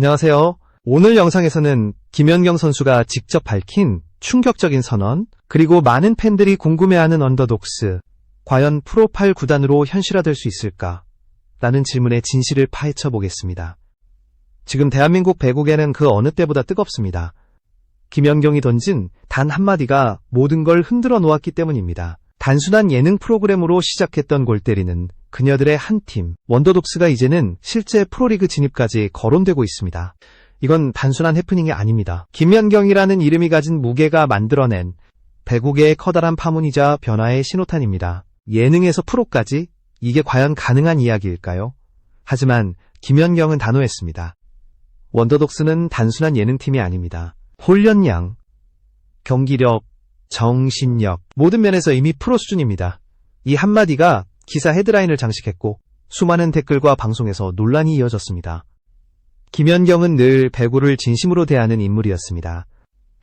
안녕하세요. 오늘 영상에서는 김연경 선수가 직접 밝힌 충격적인 선언, 그리고 많은 팬들이 궁금해하는 언더독스, 과연 프로8 구단으로 현실화될 수 있을까? 라는 질문의 진실을 파헤쳐 보겠습니다. 지금 대한민국 배구계는 그 어느 때보다 뜨겁습니다. 김연경이 던진 단 한마디가 모든 걸 흔들어 놓았기 때문입니다. 단순한 예능 프로그램으로 시작했던 골때리는 그녀들의 한 팀, 원더독스가 이제는 실제 프로리그 진입까지 거론되고 있습니다. 이건 단순한 해프닝이 아닙니다. 김연경이라는 이름이 가진 무게가 만들어낸 배구계의 커다란 파문이자 변화의 신호탄입니다. 예능에서 프로까지 이게 과연 가능한 이야기일까요? 하지만 김연경은 단호했습니다. 원더독스는 단순한 예능팀이 아닙니다. 훈련량, 경기력, 정신력, 모든 면에서 이미 프로 수준입니다. 이 한마디가 기사 헤드라인을 장식했고 수많은 댓글과 방송에서 논란이 이어졌습니다. 김연경은 늘 배구를 진심으로 대하는 인물이었습니다.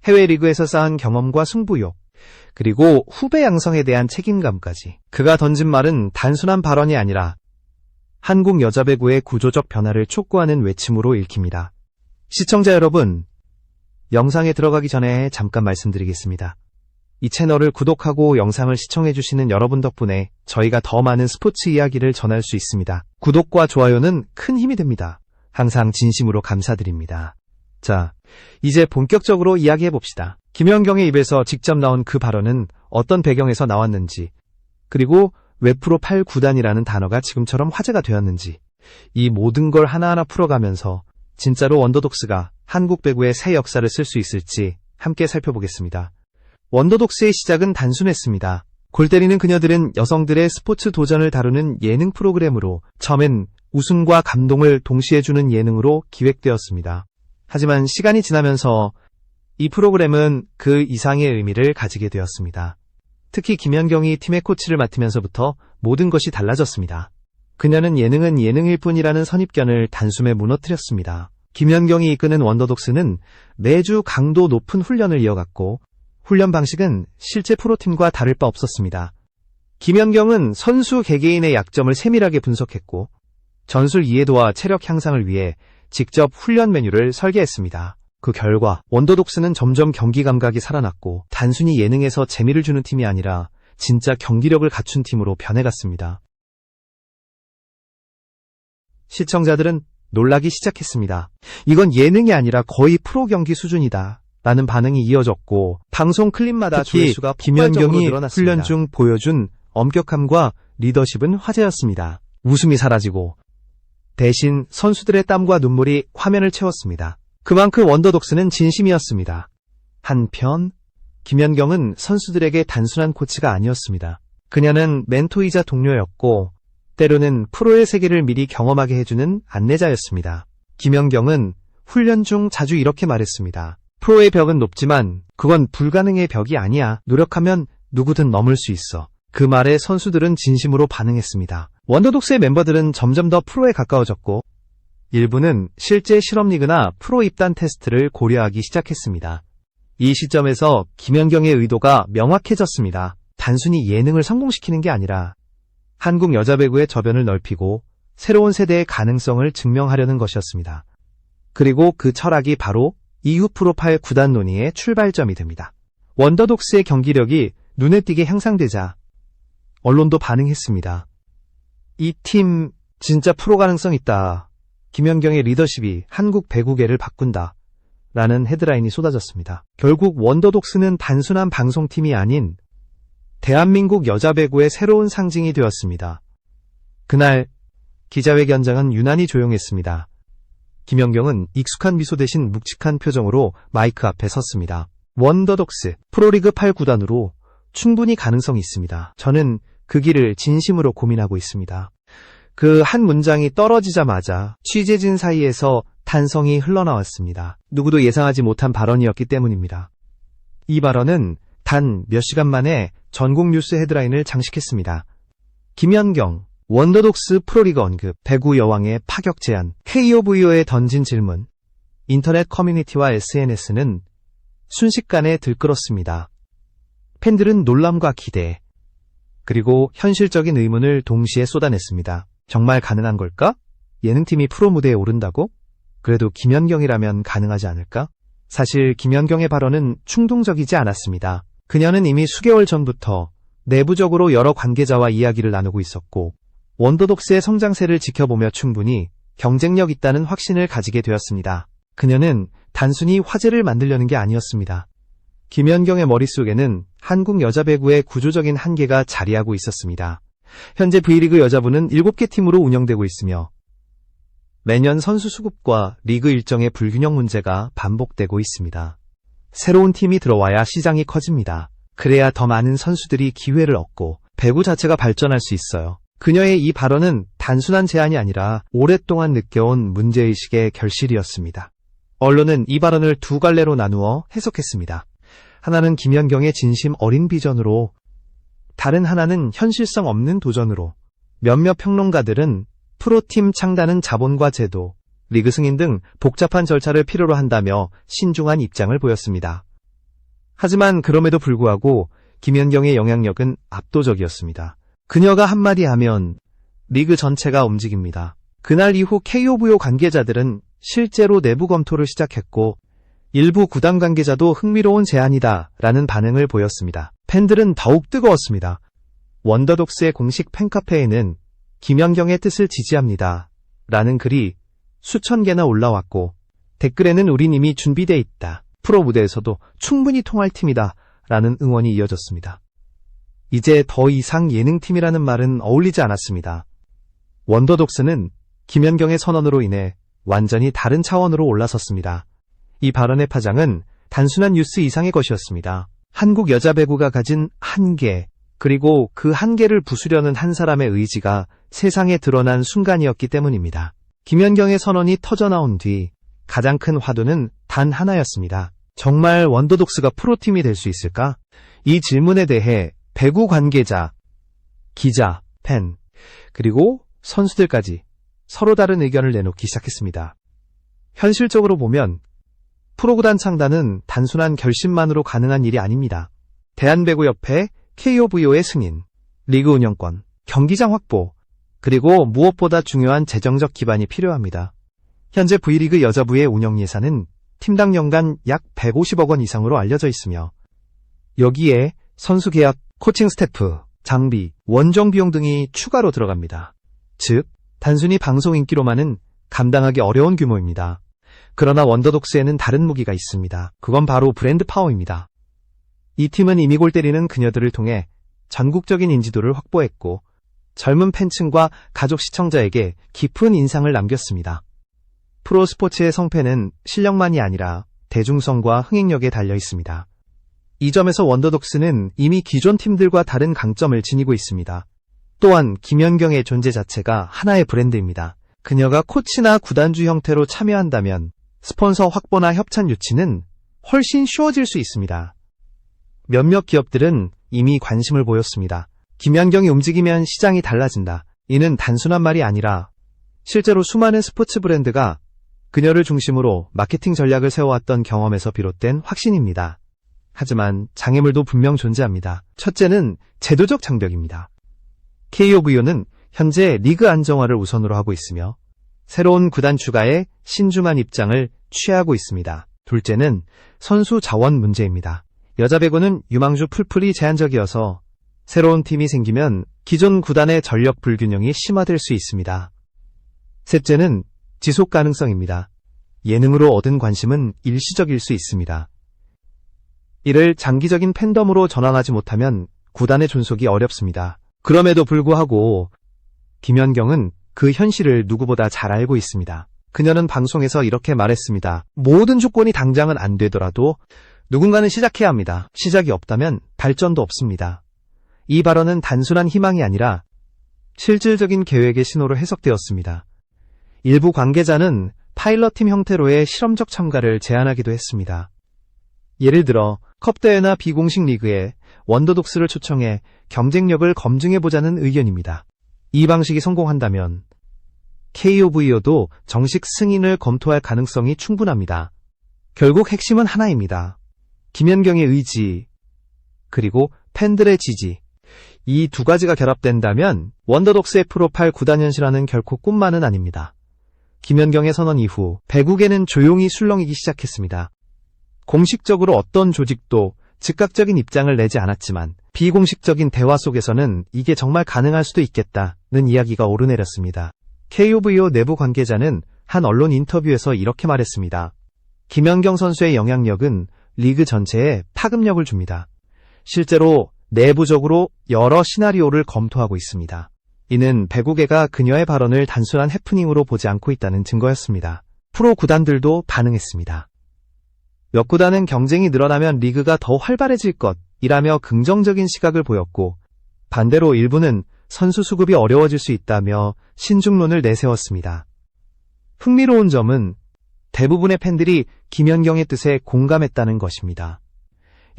해외 리그에서 쌓은 경험과 승부욕, 그리고 후배 양성에 대한 책임감까지. 그가 던진 말은 단순한 발언이 아니라 한국 여자 배구의 구조적 변화를 촉구하는 외침으로 읽힙니다. 시청자 여러분, 영상에 들어가기 전에 잠깐 말씀드리겠습니다. 이 채널을 구독하고 영상을 시청해주시는 여러분 덕분에 저희가 더 많은 스포츠 이야기를 전할 수 있습니다. 구독과 좋아요는 큰 힘이 됩니다. 항상 진심으로 감사드립니다. 자, 이제 본격적으로 이야기해봅시다. 김연경의 입에서 직접 나온 그 발언은 어떤 배경에서 나왔는지, 그리고 왜 프로 8 구단이라는 단어가 지금처럼 화제가 되었는지, 이 모든 걸 하나하나 풀어가면서 진짜로 원더독스가 한국 배구의 새 역사를 쓸 수 있을지 함께 살펴보겠습니다. 원더독스의 시작은 단순했습니다. 골 때리는 그녀들은 여성들의 스포츠 도전을 다루는 예능 프로그램으로 처음엔 웃음과 감동을 동시에 주는 예능으로 기획되었습니다. 하지만 시간이 지나면서 이 프로그램은 그 이상의 의미를 가지게 되었습니다. 특히 김연경이 팀의 코치를 맡으면서부터 모든 것이 달라졌습니다. 그녀는 예능은 예능일 뿐이라는 선입견을 단숨에 무너뜨렸습니다. 김연경이 이끄는 원더독스는 매주 강도 높은 훈련을 이어갔고 훈련 방식은 실제 프로팀과 다를 바 없었습니다. 김연경은 선수 개개인의 약점을 세밀하게 분석했고 전술 이해도와 체력 향상을 위해 직접 훈련 메뉴를 설계했습니다. 그 결과 원더독스는 점점 경기 감각이 살아났고 단순히 예능에서 재미를 주는 팀이 아니라 진짜 경기력을 갖춘 팀으로 변해갔습니다. 시청자들은 놀라기 시작했습니다. 이건 예능이 아니라 거의 프로 경기 수준이다. 라는 반응이 이어졌고 방송 클립마다 조회수가 김연경이 훈련 중 보여준 엄격함과 리더십은 화제였습니다. 웃음이 사라지고 대신 선수들의 땀과 눈물이 화면을 채웠습니다. 그만큼 원더독스는 진심이었습니다. 한편 김연경은 선수들에게 단순한 코치가 아니었습니다. 그녀는 멘토이자 동료였고 때로는 프로의 세계를 미리 경험하게 해주는 안내자였습니다. 김연경은 훈련 중 자주 이렇게 말했습니다. 프로의 벽은 높지만 그건 불가능의 벽이 아니야. 노력하면 누구든 넘을 수 있어. 그 말에 선수들은 진심으로 반응했습니다. 원더독스의 멤버들은 점점 더 프로에 가까워졌고 일부는 실제 실업리그나 프로 입단 테스트를 고려하기 시작했습니다. 이 시점에서 김연경의 의도가 명확해졌습니다. 단순히 예능을 성공시키는 게 아니라 한국 여자 배구의 저변을 넓히고 새로운 세대의 가능성을 증명하려는 것이었습니다. 그리고 그 철학이 바로 이후 프로파일 구단 논의의 출발점이 됩니다. 원더독스의 경기력이 눈에 띄게 향상되자 언론도 반응했습니다. 이 팀 진짜 프로 가능성 있다. 김연경의 리더십이 한국 배구계를 바꾼다. 라는 헤드라인이 쏟아졌습니다. 결국 원더독스는 단순한 방송팀이 아닌 대한민국 여자 배구의 새로운 상징이 되었습니다. 그날 기자회견장은 유난히 조용했습니다. 김연경은 익숙한 미소 대신 묵직한 표정으로 마이크 앞에 섰습니다. 원더독스 프로리그 8 구단으로 충분히 가능성이 있습니다. 저는 그 길을 진심으로 고민하고 있습니다. 그 한 문장이 떨어지자마자 취재진 사이에서 탄성이 흘러나왔습니다. 누구도 예상하지 못한 발언이었기 때문입니다. 이 발언은 단 몇 시간 만에 전국 뉴스 헤드라인을 장식했습니다. 김연경, 원더독스 프로리그 언급, 배구 여왕의 파격 제안, KOVO에 던진 질문, 인터넷 커뮤니티와 SNS는 순식간에 들끓었습니다. 팬들은 놀람과 기대, 그리고 현실적인 의문을 동시에 쏟아냈습니다. 정말 가능한 걸까? 예능팀이 프로 무대에 오른다고? 그래도 김연경이라면 가능하지 않을까? 사실 김연경의 발언은 충동적이지 않았습니다. 그녀는 이미 수개월 전부터 내부적으로 여러 관계자와 이야기를 나누고 있었고, 원더독스의 성장세를 지켜보며 충분히 경쟁력 있다는 확신을 가지게 되었습니다. 그녀는 단순히 화제를 만들려는 게 아니었습니다. 김연경의 머릿속에는 한국 여자 배구의 구조적인 한계가 자리하고 있었습니다. 현재 V리그 여자부는 7개 팀으로 운영되고 있으며 매년 선수 수급과 리그 일정의 불균형 문제가 반복되고 있습니다. 새로운 팀이 들어와야 시장이 커집니다. 그래야 더 많은 선수들이 기회를 얻고 배구 자체가 발전할 수 있어요. 그녀의 이 발언은 단순한 제안이 아니라 오랫동안 느껴온 문제의식의 결실이었습니다. 언론은 이 발언을 두 갈래로 나누어 해석했습니다. 하나는 김연경의 진심 어린 비전으로, 다른 하나는 현실성 없는 도전으로. 몇몇 평론가들은 프로팀 창단은 자본과 제도, 리그 승인 등 복잡한 절차를 필요로 한다며 신중한 입장을 보였습니다. 하지만 그럼에도 불구하고 김연경의 영향력은 압도적이었습니다. 그녀가 한마디 하면 리그 전체가 움직입니다. 그날 이후 KOVO 관계자들은 실제로 내부 검토를 시작했고 일부 구단 관계자도 흥미로운 제안이다 라는 반응을 보였습니다. 팬들은 더욱 뜨거웠습니다. 원더독스의 공식 팬카페에는 김연경의 뜻을 지지합니다. 라는 글이 수천 개나 올라왔고 댓글에는 우린 이미 준비돼 있다. 프로 무대에서도 충분히 통할 팀이다. 라는 응원이 이어졌습니다. 이제 더 이상 예능팀이라는 말은 어울리지 않았습니다. 원더독스는 김연경의 선언으로 인해 완전히 다른 차원으로 올라섰습니다. 이 발언의 파장은 단순한 뉴스 이상의 것이었습니다. 한국 여자 배구가 가진 한계, 그리고 그 한계를 부수려는 한 사람의 의지가 세상에 드러난 순간이었기 때문입니다. 김연경의 선언이 터져나온 뒤 가장 큰 화두는 단 하나였습니다. 정말 원더독스가 프로팀이 될 수 있을까? 이 질문에 대해 배구 관계자, 기자, 팬, 그리고 선수들까지 서로 다른 의견을 내놓기 시작했습니다. 현실적으로 보면 프로구단 창단은 단순한 결심만으로 가능한 일이 아닙니다. 대한배구협회 KOVO의 승인, 리그 운영권, 경기장 확보, 그리고 무엇보다 중요한 재정적 기반이 필요합니다. 현재 V리그 여자부의 운영 예산은 팀당 연간 약 150억 원 이상으로 알려져 있으며 여기에 선수 계약, 코칭 스태프, 장비, 원정 비용 등이 추가로 들어갑니다. 즉, 단순히 방송 인기로만은 감당하기 어려운 규모입니다. 그러나 원더독스에는 다른 무기가 있습니다. 그건 바로 브랜드 파워입니다. 이 팀은 이미 골 때리는 그녀들을 통해 전국적인 인지도를 확보했고 젊은 팬층과 가족 시청자에게 깊은 인상을 남겼습니다. 프로 스포츠의 성패는 실력만이 아니라 대중성과 흥행력에 달려 있습니다. 이 점에서 원더독스는 이미 기존 팀들과 다른 강점을 지니고 있습니다. 또한 김연경의 존재 자체가 하나의 브랜드입니다. 그녀가 코치나 구단주 형태로 참여한다면 스폰서 확보나 협찬 유치는 훨씬 쉬워질 수 있습니다. 몇몇 기업들은 이미 관심을 보였습니다. 김연경이 움직이면 시장이 달라진다. 이는 단순한 말이 아니라 실제로 수많은 스포츠 브랜드가 그녀를 중심으로 마케팅 전략을 세워왔던 경험에서 비롯된 확신입니다. 하지만 장애물도 분명 존재합니다. 첫째는 제도적 장벽입니다. KOVO는 현재 리그 안정화를 우선으로 하고 있으며 새로운 구단 추가에 신중한 입장을 취하고 있습니다. 둘째는 선수 자원 문제입니다. 여자 배구는 유망주 풀풀이 제한적이어서 새로운 팀이 생기면 기존 구단의 전력 불균형이 심화될 수 있습니다. 셋째는 지속 가능성입니다. 예능으로 얻은 관심은 일시적일 수 있습니다. 이를 장기적인 팬덤으로 전환하지 못하면 구단의 존속이 어렵습니다. 그럼에도 불구하고 김연경은 그 현실을 누구보다 잘 알고 있습니다. 그녀는 방송에서 이렇게 말했습니다. 모든 조건이 당장은 안 되더라도 누군가는 시작해야 합니다. 시작이 없다면 발전도 없습니다. 이 발언은 단순한 희망이 아니라 실질적인 계획의 신호로 해석되었습니다. 일부 관계자는 파일럿팀 형태로의 실험적 참가를 제안하기도 했습니다. 예를 들어 컵대회나 비공식 리그에 원더독스를 초청해 경쟁력을 검증해보자는 의견입니다. 이 방식이 성공한다면 KOVO도 정식 승인을 검토할 가능성이 충분합니다. 결국 핵심은 하나입니다. 김연경의 의지, 그리고 팬들의 지지. 이 두 가지가 결합된다면 원더독스의 프로파일 구단 현실화는 결코 꿈만은 아닙니다. 김연경의 선언 이후 배국에는 조용히 술렁이기 시작했습니다. 공식적으로 어떤 조직도 즉각적인 입장을 내지 않았지만 비공식적인 대화 속에서는 이게 정말 가능할 수도 있겠다는 이야기가 오르내렸습니다. KOVO 내부 관계자는 한 언론 인터뷰에서 이렇게 말했습니다. 김연경 선수의 영향력은 리그 전체에 파급력을 줍니다. 실제로 내부적으로 여러 시나리오를 검토하고 있습니다. 이는 배구계가 그녀의 발언을 단순한 해프닝으로 보지 않고 있다는 증거였습니다. 프로 구단들도 반응했습니다. 몇 구단은 경쟁이 늘어나면 리그가 더 활발해질 것이라며 긍정적인 시각을 보였고, 반대로 일부는 선수 수급이 어려워질 수 있다며 신중론을 내세웠습니다. 흥미로운 점은 대부분의 팬들이 김연경의 뜻에 공감했다는 것입니다.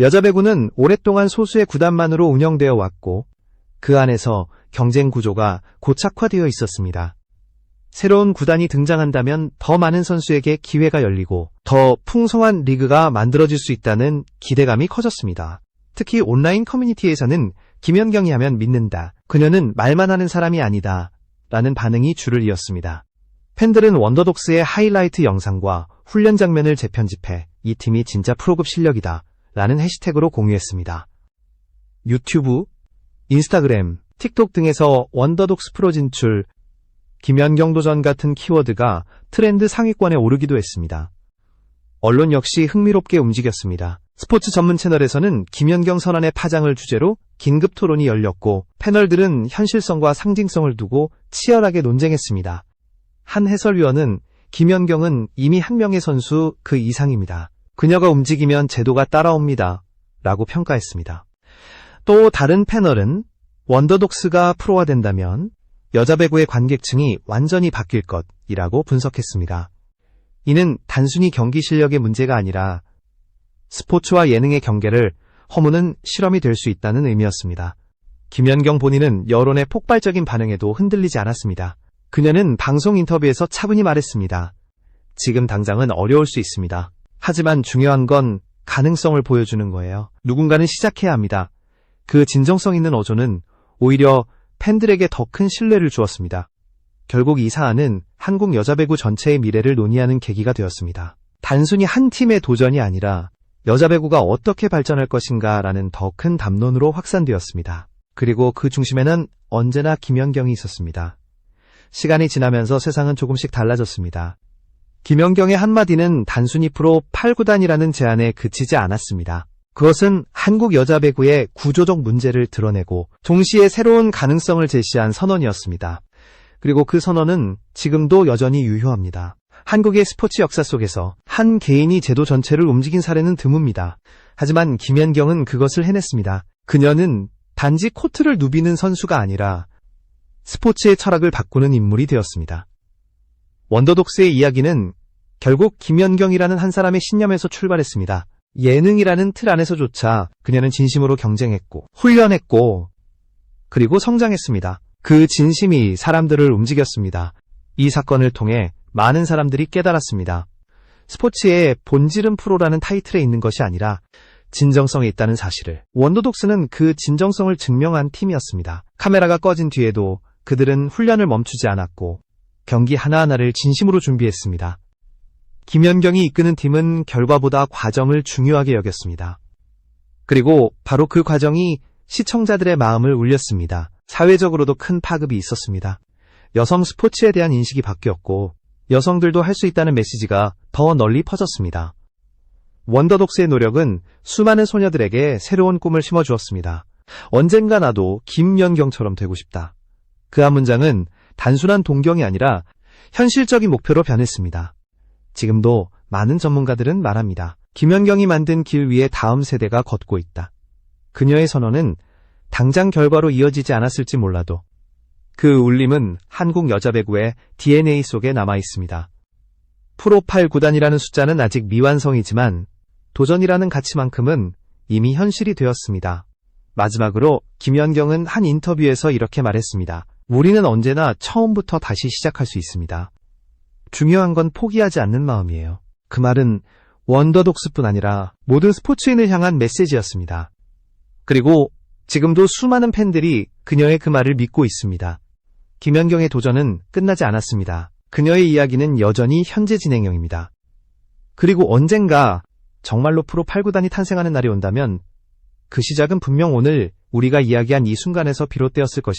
여자 배구는 오랫동안 소수의 구단만으로 운영되어 왔고, 그 안에서 경쟁 구조가 고착화되어 있었습니다. 새로운 구단이 등장한다면 더 많은 선수에게 기회가 열리고 더 풍성한 리그가 만들어질 수 있다는 기대감이 커졌습니다. 특히 온라인 커뮤니티에서는 김연경이 하면 믿는다. 그녀는 말만 하는 사람이 아니다. 라는 반응이 줄을 이었습니다. 팬들은 원더독스의 하이라이트 영상과 훈련 장면을 재편집해 이 팀이 진짜 프로급 실력이다. 라는 해시태그로 공유했습니다. 유튜브, 인스타그램, 틱톡 등에서 원더독스 프로 진출, 김연경 도전 같은 키워드가 트렌드 상위권에 오르기도 했습니다. 언론 역시 흥미롭게 움직였습니다. 스포츠 전문 채널에서는 김연경 선언의 파장을 주제로 긴급 토론이 열렸고 패널들은 현실성과 상징성을 두고 치열하게 논쟁했습니다. 한 해설위원은 김연경은 이미 한 명의 선수 그 이상입니다. 그녀가 움직이면 제도가 따라옵니다. 라고 평가했습니다. 또 다른 패널은 원더독스가 프로화 된다면 여자 배구의 관객층이 완전히 바뀔 것이라고 분석했습니다. 이는 단순히 경기 실력의 문제가 아니라 스포츠와 예능의 경계를 허무는 실험이 될 수 있다는 의미였습니다. 김연경 본인은 여론의 폭발적인 반응에도 흔들리지 않았습니다. 그녀는 방송 인터뷰에서 차분히 말했습니다. 지금 당장은 어려울 수 있습니다. 하지만 중요한 건 가능성을 보여주는 거예요. 누군가는 시작해야 합니다. 그 진정성 있는 어조는 오히려 팬들에게 더 큰 신뢰를 주었습니다. 결국 이 사안은 한국 여자 배구 전체의 미래를 논의하는 계기가 되었습니다. 단순히 한 팀의 도전이 아니라 여자 배구가 어떻게 발전할 것인가 라는 더 큰 담론으로 확산되었습니다. 그리고 그 중심에는 언제나 김연경이 있었습니다. 시간이 지나면서 세상은 조금씩 달라졌습니다. 김연경의 한마디는 단순히 프로 8구단이라는 제안에 그치지 않았습니다. 그것은 한국 여자 배구의 구조적 문제를 드러내고 동시에 새로운 가능성을 제시한 선언이었습니다. 그리고 그 선언은 지금도 여전히 유효합니다. 한국의 스포츠 역사 속에서 한 개인이 제도 전체를 움직인 사례는 드뭅니다. 하지만 김연경은 그것을 해냈습니다. 그녀는 단지 코트를 누비는 선수가 아니라 스포츠의 철학을 바꾸는 인물이 되었습니다. 원더독스의 이야기는 결국 김연경이라는 한 사람의 신념에서 출발했습니다. 예능이라는 틀 안에서조차 그녀는 진심으로 경쟁했고, 훈련했고, 그리고 성장했습니다. 그 진심이 사람들을 움직였습니다. 이 사건을 통해 많은 사람들이 깨달았습니다. 스포츠의 본질은 프로라는 타이틀에 있는 것이 아니라 진정성에 있다는 사실을. 원더독스는 그 진정성을 증명한 팀이었습니다. 카메라가 꺼진 뒤에도 그들은 훈련을 멈추지 않았고 경기 하나하나를 진심으로 준비했습니다. 김연경이 이끄는 팀은 결과보다 과정을 중요하게 여겼습니다. 그리고 바로 그 과정이 시청자들의 마음을 울렸습니다. 사회적으로도 큰 파급이 있었습니다. 여성 스포츠에 대한 인식이 바뀌었고 여성들도 할 수 있다는 메시지가 더 널리 퍼졌습니다. 원더독스의 노력은 수많은 소녀들에게 새로운 꿈을 심어주었습니다. 언젠가 나도 김연경처럼 되고 싶다. 그 한 문장은 단순한 동경이 아니라 현실적인 목표로 변했습니다. 지금도 많은 전문가들은 말합니다. 김연경이 만든 길 위에 다음 세대가 걷고 있다. 그녀의 선언은 당장 결과로 이어지지 않았을지 몰라도 그 울림은 한국 여자 배구의 DNA 속에 남아 있습니다. 프로 8 구단이라는 숫자는 아직 미완성이지만 도전이라는 가치만큼은 이미 현실이 되었습니다. 마지막으로 김연경은 한 인터뷰에서 이렇게 말했습니다. 우리는 언제나 처음부터 다시 시작할 수 있습니다. 중요한 건 포기하지 않는 마음이에요. 그 말은 원더독스뿐 아니라 모든 스포츠인을 향한 메시지였습니다. 그리고 지금도 수많은 팬들이 그녀의 그 말을 믿고 있습니다. 김연경의 도전은 끝나지 않았습니다. 그녀의 이야기는 여전히 현재 진행형입니다. 그리고 언젠가 정말로 프로 8구단이 탄생하는 날이 온다면 그 시작은 분명 오늘 우리가 이야기한 이 순간에서 비롯되었을 것입니다.